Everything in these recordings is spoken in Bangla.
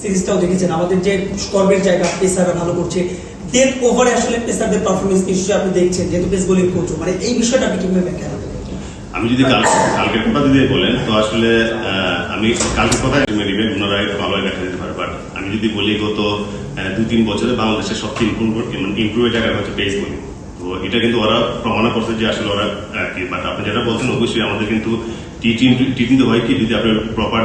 সিরিজটাও দেখেছেন। আমাদের যে জায়গা, পেসাররা ভালো করছে। ডেথ ওভারে আসলে পেসারদের পারফরমেন্স নিশ্চয়ই আপনি দেখছেন, যেহেতু পেস কোচ মানে এই বিষয়টা আপনি কীভাবে ব্যাখ্যা করবেন আমি যদি কাল কালকের কথা যদি বলেন, তো আসলে আমি কালকের কথা ভালো পারে। বাট আমি যদি বলি গত দুই তিন বছরে বাংলাদেশের সবচেয়ে ইম্প্রুভ ইম্প্রুভের জায়গা হচ্ছে পেস বোলিং তো এটা কিন্তু ওরা প্রমাণ করছে যে আসলে ওরা কি বাট আপনি যেটা বলছেন, অবশ্যই আমাদের কিন্তু টি টিম টি টিমতে হয় কি, যদি আপনার প্রপার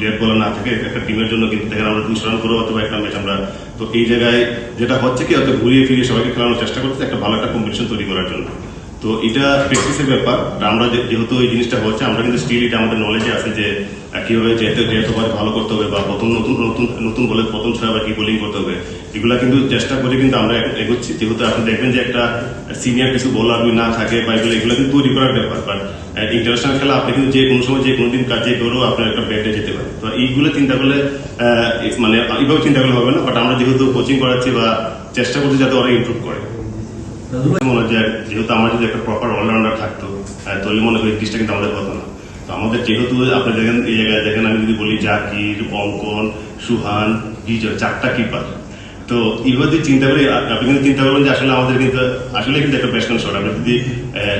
ডেট বলা না থাকে, একটা টিমের জন্য কিন্তু দেখেন আমরা দুশো রান করেও অথবা একটা ম্যাচ আমরা, তো এই জায়গায় যেটা হচ্ছে কি, হয়তো ঘুরিয়ে ফিরিয়ে সবাইকে খেলানোর চেষ্টা করছে একটা ভালো একটা কম্পিটিশন তৈরি করার জন্য। তো এটা প্র্যাকটিসের ব্যাপার আমরা যেহেতু এই জিনিসটা হচ্ছে, আমরা কিন্তু স্টিল এটা আমাদের নলেজে আছে যে কীভাবে যেহেতু বলে ভালো করতে হবে বা প্রথম নতুন নতুন নতুন বলে প্রথম ছয় বা কি বোলিং করতে হবে এগুলা কিন্তু চেষ্টা করে কিন্তু আমরা এগোচ্ছি। যেহেতু আপনি দেখবেন যে একটা সিনিয়র কিছু বোলার না থাকে বা এগুলো এগুলো কিন্তু তৈরি করার ব্যাপার বাট ইন্টারন্যাশনাল খেলা আপনি কিন্তু যে কোনো সময় যে কোনো দিন কাজে করেও আপনার একটা ব্যাটে যেতে পারে তো এইগুলো চিন্তা করলে মানে এইভাবে চিন্তা করলে হবে না বাট আমরা যেহেতু কোচিং করাচ্ছি বা চেষ্টা করছি যাতে ওরা ইমপ্রুভ করে। মনে হয় যেহেতু আমার যদি একটা প্রপার অলরাউন্ডার থাকতো তাহলে মনে করি জিনিসটা কিন্তু আমাদের হতো না। তো আমাদের যেহেতু আপনি দেখেন এই জায়গায় দেখেন আমি যদি বলি জাকির অঙ্কন সুহান বিজয় চারটা কিপার তো এইভাবে যদি চিন্তা করি আপনি কিন্তু চিন্তা করবেন যে আসলে আমাদের কিন্তু আসলে কিন্তু একটা ব্যাটসম্যান শট আপনি যদি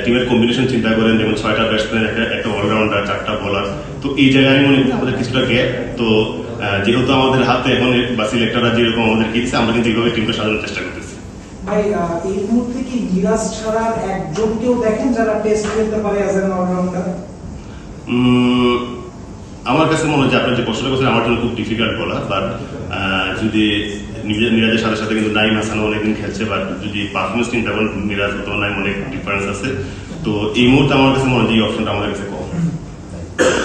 টিমের কম্বিনেশন চিন্তা করেন যেমন ছয়টা ব্যাটসম্যান একটা একটা অলরাউন্ডার চারটা বলার তো এই জায়গায় আমি মনে করি আমাদের কিছুটা গ্যাপ তো যেহেতু আমাদের হাতে এখন বা সিলেক্টররা যেরকম আমাদের দিচ্ছে আমরা কিন্তু এইভাবে টিমটা সাজানোর চেষ্টা করতেছি। ভাই এই মুহূর্তে কি ছাড়া একজনকেও দেখেন যারা টেস্ট খেলতে পারে অ্যাজ এন অলরাউন্ডার আমার কাছে মনে হয় যে আপনার যে প্রশ্নটা করছেন আমার জন্য খুব ডিফিকাল্ট বলা বাট যদি নিজের মিরাজের সাথে সাথে কিন্তু নাইম হাসানও অনেকদিন খেলছে বাট যদি পারফরমেন্স চিন্তা করেন মিরাজ তো নাইম অনেক ডিফারেন্স আছে, তো এই মুহূর্তে আমার কাছে মনে হয় এই অপশনটা আমাদের কাছে কম।